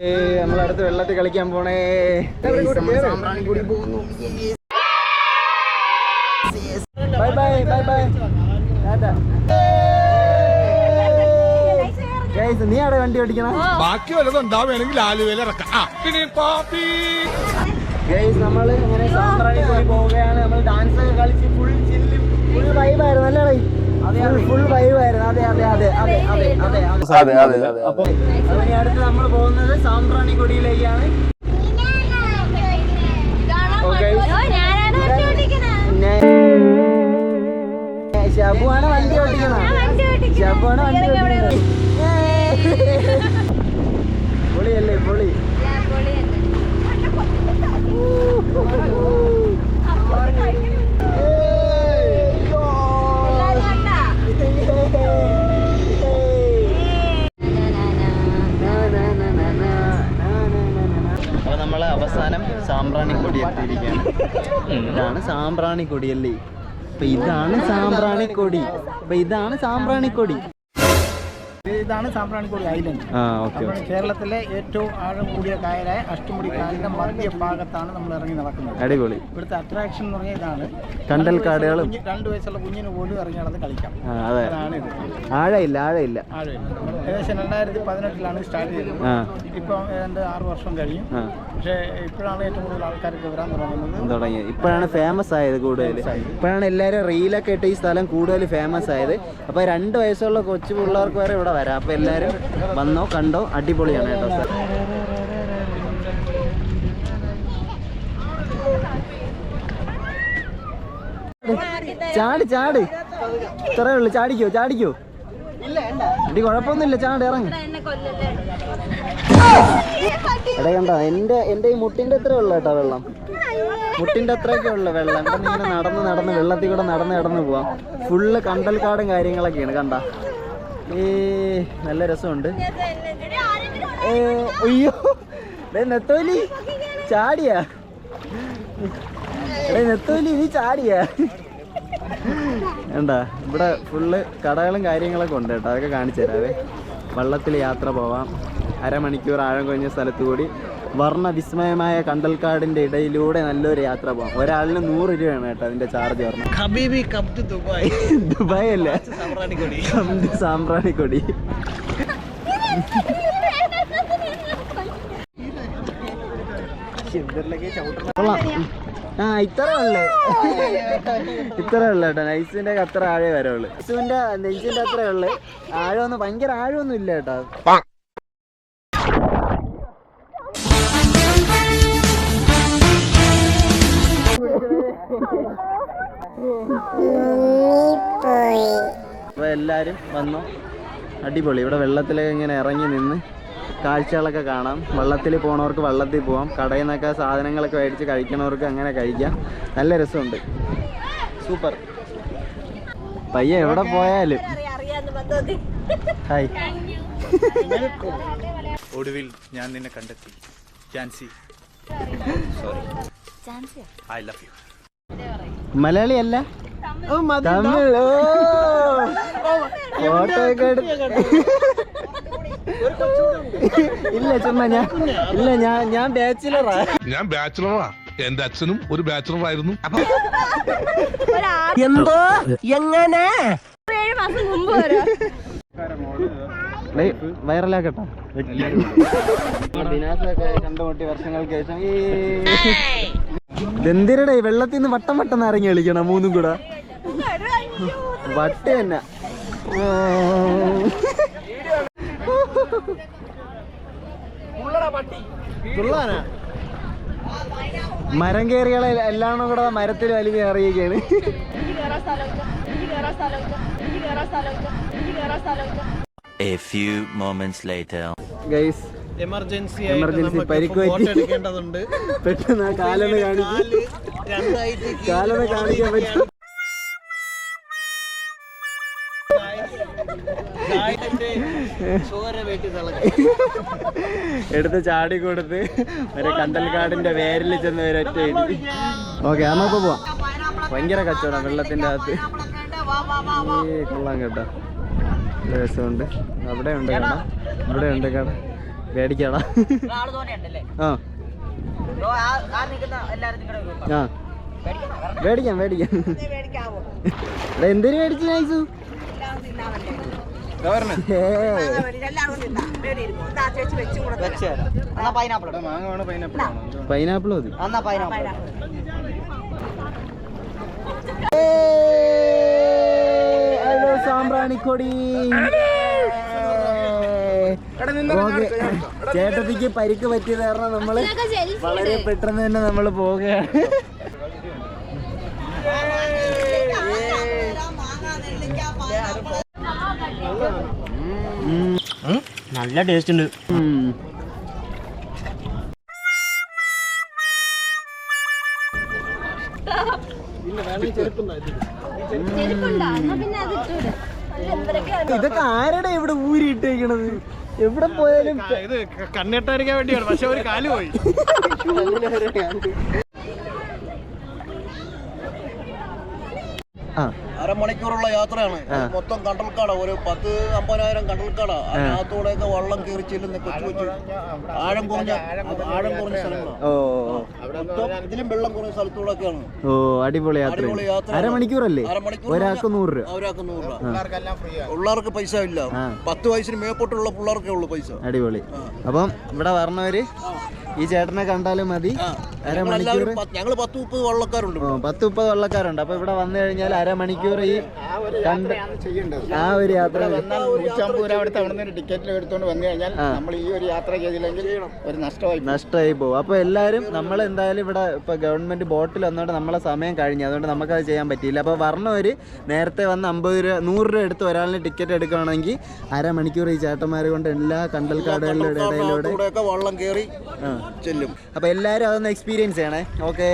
നമ്മളടുത്ത് വെള്ളത്തിൽ കളിക്കാൻ പോണേ. പോകുന്നു. Bye bye bye bye. നീ അവിടെ വണ്ടി ഓടിക്കണം? ബാക്കി വല്ലതും ഉണ്ടാവുകയാണെങ്കിൽ ആലുവയിൽ നമ്മൾ ഇങ്ങനെ സാമ്പ്രാണിക്കൂടി പോവുകയാണ്. നമ്മൾ ഡാൻസ് ഒക്കെ കളിച്ച് ഫുൾ ചില്ലും ഫുൾ വൈബായിരുന്നു അല്ലേ ഫുൾ വൈബായിരുന്നു അതെ. അതെ അതെ അതെ അതെ അതെ അതെ അതെ. അതെ അപ്പൊ അതിന് അടുത്ത് നമ്മൾ പോകുന്നത് സാമ്പ്രാണിക്കൊടിയിലേക്കാണ്. Okay. പിന്നെ ഷബുവാണ് വണ്ടി ഓടിക്കണം ഷബുവാണ് വണ്ടി ഓടിക്കണം അവസാനം സാമ്പ്രാണി ഇതാണ് സാമ്പ്രാണി കൊടിയല്ലേ അപ്പൊ ഇതാണ് സാമ്പ്രാണി കൊടി അപ്പൊ ഇതാണ് സാമ്പ്രാണി കൊടി ഇതാണ് സാമ്പ്രാണിക്കോടി ഐലൻഡ് നമ്മുടെ കേരളത്തിലെ ഏറ്റവും ആഴം കൂടിയ കായലായ അഷ്ടമുടി കായലിന്റെ മധ്യഭാഗത്താണ് നമ്മൾ ഇറങ്ങി നടക്കുന്നത്. അടിപൊളി. ഇവിടുത്തെ അട്രാക്ഷൻ എന്ന് പറഞ്ഞാൽ ഇതാണ്. കണ്ടൽ കാടുകളും. രണ്ട് വയസ്സുള്ള കുഞ്ഞിന് പോലും ഇറങ്ങി നടന്ന് കളിക്കാം. അതെ. അതാണ് ഇത്. ആഴയില്ല ആഴയില്ല. ആഴം ഏകദേശം രണ്ടായിരത്തി പതിനെട്ടിലാണ് സ്റ്റാർട്ട് ചെയ്തത്. ഇപ്പം ഏതാണ്ട് ആറ് വർഷം കഴിയും പക്ഷേ ഇപ്പോഴാണ് ഏറ്റവും കൂടുതൽ ആൾക്കാർക്ക് വരാൻ തുടങ്ങുന്നത്. തുടങ്ങിയത്. ഇപ്പോഴാണ് ഫേമസ് ആയത് കൂടുതൽ. ഇപ്പോഴാണ് എല്ലാവരും റീലൊക്കെ ഇട്ട് ഈ സ്ഥലം കൂടുതൽ ഫേമസ് ആയത്. അപ്പോൾ രണ്ട് വയസ്സുള്ള കൊച്ചു പിള്ളേർക്ക് വരെ ഇവിടെ വരാം. അപ്പോൾ എല്ലാവരും വന്നോ കണ്ടോ? അടിപൊളിയാണ് കേട്ടോ സാർ. ചാടി ചാടി. ഇത്രേ ഉള്ളു. ചാടിക്കോ ചാടിക്കോ. ഇടി കുഴപ്പമൊന്നുമില്ല. ചാടി ഇറങ്ങി. എടാ കണ്ട? എന്റെ എന്റെ ഈ മുട്ടിന്റെ അത്രേ ഉള്ളു കേട്ടോ വെള്ളം. മുട്ടിന്റെ അത്രയൊക്കെ ഉള്ളു വെള്ളം. ഇവിടെ ഇങ്ങനെ നടന്ന് നടന്ന് വെള്ളത്തിൽ കൂടെ നടന്ന് നടന്ന് പോവാം. ഫുള്ള് കണ്ടൽക്കാടും കാര്യങ്ങളൊക്കെയാണ്. കണ്ട? ഏ നല്ല രസമുണ്ട്. അയ്യോ. നെത്തോലി ചാടിയാ. നെത്തോലി നീ ചാടിയാ. എന്താ ഇവിടെ ഫുള്ള് കടകളും കാര്യങ്ങളൊക്കെ ഉണ്ട് കേട്ടോ. അതൊക്കെ കാണിച്ചു തരാവേ. വള്ളത്തിൽ യാത്ര പോവാം. അരമണിക്കൂർ ആഴം കഴിഞ്ഞ സ്ഥലത്ത് കൂടി വർണ വിസ്മയമായ കണ്ടൽക്കാടിന്റെ ഇടയിലൂടെ നല്ലൊരു യാത്ര പോകാം ഒരാളിന് നൂറ് രൂപയാണ് കേട്ടോ അതിന്റെ ചാർജ് പറഞ്ഞത്. ഹബീബി ദുബായ്. ദുബായ് അല്ലേ? സാമ്പ്രാണിക്കൊടി ആ ഇത്ര ഉള്ളേ. ഇത്ര ഉള്ളു കേട്ടോ. നൈസിന്റെ അത്ര ആഴേ വരവുള്ളു. നൈസിന്റെ നെഞ്ചിന്റെ അത്രേ ഉള്ളു. ആഴമൊന്നും ഭയങ്കര ആഴമൊന്നും ഇല്ല കേട്ടോ. അപ്പോൾ എല്ലാരും വന്നു. അടിപൊളി. ഇവിടെ വെള്ളത്തിലൊക്കെ ഇങ്ങനെ ഇറങ്ങി നിന്ന് കാഴ്ചകളൊക്കെ കാണാം. വെള്ളത്തിൽ പോണവർക്ക് വെള്ളത്തിൽ പോവാം. കടയിൽ നിന്നൊക്കെ സാധനങ്ങളൊക്കെ മേടിച്ച് കഴിക്കണവർക്ക് അങ്ങനെ കഴിക്കാം. നല്ല രസമുണ്ട്. സൂപ്പർ. പയ്യെ എവിടെ പോയാലും. ഹായ്. ഒടുവിൽ ഞാൻ നിന്നെ കണ്ടെത്തി. Jancy. Sorry I love you Malayali അല്ല? തമിഴ്. ഓ. ഫോട്ടോ ഒക്കെ ഇല്ല ചുമ്മാ ഞാൻ ഇല്ല ഞാൻ ഞാൻ ബാച്ചിലറാ ഞാൻ ബാച്ചിലറാ എന്റെ അച്ഛനും ഒരു ബാച്ചിലർ ആയിരുന്നു. ഏഴ് മാസം മുമ്പ് വരാം. വൈറലാക്കട്ടോ? വിനാശമൊക്കെ കണ്ടുമുട്ടി വർഷങ്ങൾക്ക് ശേഷം. എന്തിരടെ വെള്ളത്തിൽ നിന്ന് വട്ടം വട്ടം ഇറങ്ങി കളിക്കണം മൂന്നും കൂടെ. വട്ട തന്നെ. മരം കയറികളെ എല്ലാം കൂടെ മരത്തിൽ വലിയ കയറിയൊക്കെയാണ് A few moments later. Guys, emergency emergency പരിക്ക് എടുക്കേണ്ടതുണ്ട്. പെട്ടെന്ന് ആ കാലൊന്ന് കാണിക്കും. കാലൊന്ന് കാണിക്കാൻ പറ്റും. എടുത്ത് ചാടി കൊടുത്ത് ഒരു കണ്ടൽക്കാടിന്റെ വേരിൽ ചെന്ന് വരെ ഒറ്റ ഇടി. ഓക്കെ നമുക്ക് പോവാം. ഭയങ്കര കച്ചവടം വെള്ളത്തിന്റെ അകത്ത്. കൊള്ളാം കേട്ടോ. രസമുണ്ട്. അവിടെ ഉണ്ട് കട. ഇവിടെ ഉണ്ട് കട. പേടിക്കാടാ ആ. ആ- മേടിക്കാം മേടിക്കാം. എടാ, എന്തിനു മേടിച്ചു നൈസു? പൈനാപ്പിൾ പൈനാപ്പിൾ മതി. സാമ്പ്രാണിക്കൊടി. ചേട്ടത്തിക്ക് പരിക്ക് പറ്റിയത് കാരണം നമ്മൾ വളരെ പെട്ടെന്ന് തന്നെ നമ്മൾ പോവുകയാണ്. നല്ല ടേസ്റ്റ് ഉണ്ട്. ഇതൊക്കെ ആരുടെ ഇവിടെ ഊരിയിട്ടേക്കണത് എവിടെ പോയാലും ഇത് കണ്ണെട്ടടിക്കാൻ വേണ്ടിയാണ്. പക്ഷെ ഒരു കാൽ പോയി. ആ. അരമണിക്കൂറുള്ള യാത്രയാണ്. മൊത്തം കണ്ടൽക്കാട ഒരു പത്ത് അമ്പതിനായിരം കണ്ടൽക്കാട അതിനകത്തൂടെയൊക്കെ വെള്ളം കീറി ചെല്ലുന്ന കൊച്ചു കൊച്ചു ആഴം കുറഞ്ഞ ആഴം കുറഞ്ഞ സ്ഥലങ്ങളാണ് ഇതിലും വെള്ളം കുറഞ്ഞ സ്ഥലത്തൂടെയൊക്കെയാണ്. ഓ അടിപൊളി യാത്ര അരമണിക്കൂറല്ലേ? അരമണിക്കൂർ ഒരാൾക്ക് നൂറ് രൂപ. ഒരാൾക്ക് നൂറ് രൂപ. പിള്ളേർക്ക് പൈസ ഇല്ല. പത്ത് വയസ്സിന് മേപ്പോട്ടുള്ള പിള്ളേർക്കേ ഉള്ളൂ പൈസ. അടിപൊളി. അപ്പം ഇവിടെ വരണവര് ഈ ചേട്ടനെ കണ്ടാലും മതി. അരമണിക്കൂർ. ഞങ്ങൾ പത്ത്- മുപ്പത് വള്ളക്കാരുണ്ട് പത്ത് മുപ്പത് വള്ളക്കാരുണ്ട്. അപ്പൊ ഇവിടെ വന്നു കഴിഞ്ഞാൽ അരമണിക്കൂർ ഈ കണ്ട് ആ ഒരു യാത്ര നൂറ്റമ്പത് രൂപ എടുത്ത് അവിടെ നിന്ന് ടിക്കറ്റ് എടുത്തുകൊണ്ട് വന്നു കഴിഞ്ഞാൽ നമ്മൾ ഈ ഒരു യാത്ര ചെയ്തില്ലെങ്കിൽ ഒരു നഷ്ടമായി നഷ്ടമായി പോകും. അപ്പൊ എല്ലാരും നമ്മൾ എന്തായാലും ഇവിടെ ഇപ്പൊ ഗവൺമെന്റ് ബോട്ടിൽ വന്നോണ്ട് നമ്മളെ സമയം കഴിഞ്ഞു. അതുകൊണ്ട് അത് ചെയ്യാൻ പറ്റിയില്ല. അപ്പൊ വരണവര് നേരത്തെ വന്ന് അമ്പത് രൂപ നൂറ് രൂപ എടുത്ത് ഒരാളിന് ടിക്കറ്റ് എടുക്കുകയാണെങ്കിൽ അരമണിക്കൂർ ഈ ചേട്ടന്മാരെ കൊണ്ട് എല്ലാ കണ്ടൽക്കാടുകളുടെ ഇടയിലൂടെ വെള്ളം വള്ളം കയറി. ചെല്ലും. അപ്പൊ എല്ലാരും അതൊന്ന് എക്സ്പീരിയൻസ് ചെയ്യണേ. ഓക്കെ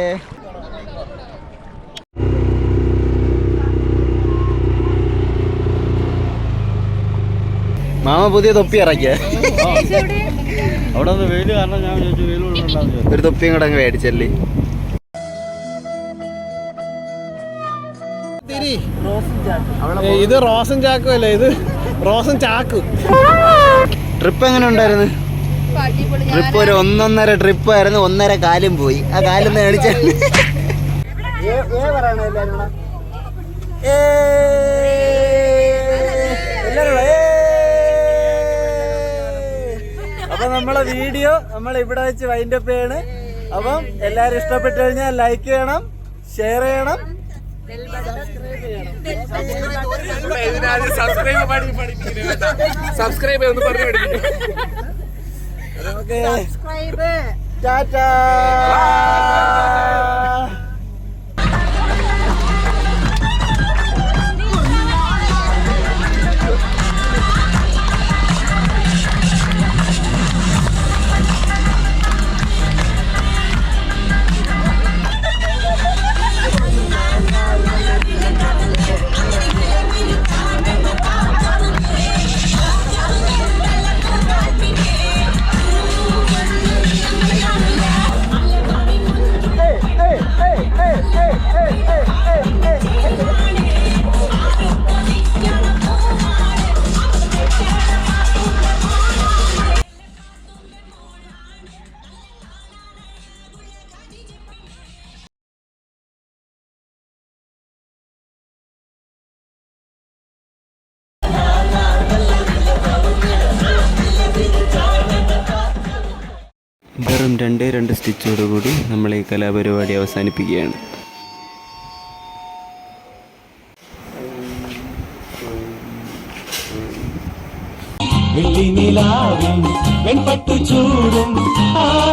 മാമ പുതിയ തൊപ്പി ഇറക്കിയ. അവിടെ വെയിൽ കാരണം ഞാൻ വെയിൽ ഒരു തൊപ്പിയും കൂടെ അങ്ങ് മേടിച്ചല്ലേ ഇത് റോസൻ ചാക്കും അല്ലേ? ഇത് റോസൻ ചാക്കും. ട്രിപ്പ് എങ്ങനെ ഉണ്ടായിരുന്നു? ട്രിപ്പ് ഒരു ഒന്നൊന്നര ട്രിപ്പ് ആയിരുന്നു ഒന്നര കാലും പോയി. ആ കാലും മേടിച്ച അപ്പൊ നമ്മളെ വീഡിയോ നമ്മൾ ഇവിടെ വെച്ച് വൈൻഡപ്പ് ചെയ്യാണ്. അപ്പം എല്ലാരും ഇഷ്ടപ്പെട്ടു കഴിഞ്ഞാൽ ലൈക്ക് ചെയ്യണം ഷെയർ ചെയ്യണം. സബ്സ്ക്രൈബ് ഒന്ന് പറഞ്ഞു ഓക്കെ ടാറ്റാ വെറും രണ്ടേ രണ്ട് സ്റ്റിച്ചോടുകൂടി നമ്മൾ ഈ കലാപരിപാടി അവസാനിപ്പിക്കുകയാണ്. വെള്ളി നിലാവും വെൺപട്ടു ചൂടും പൂ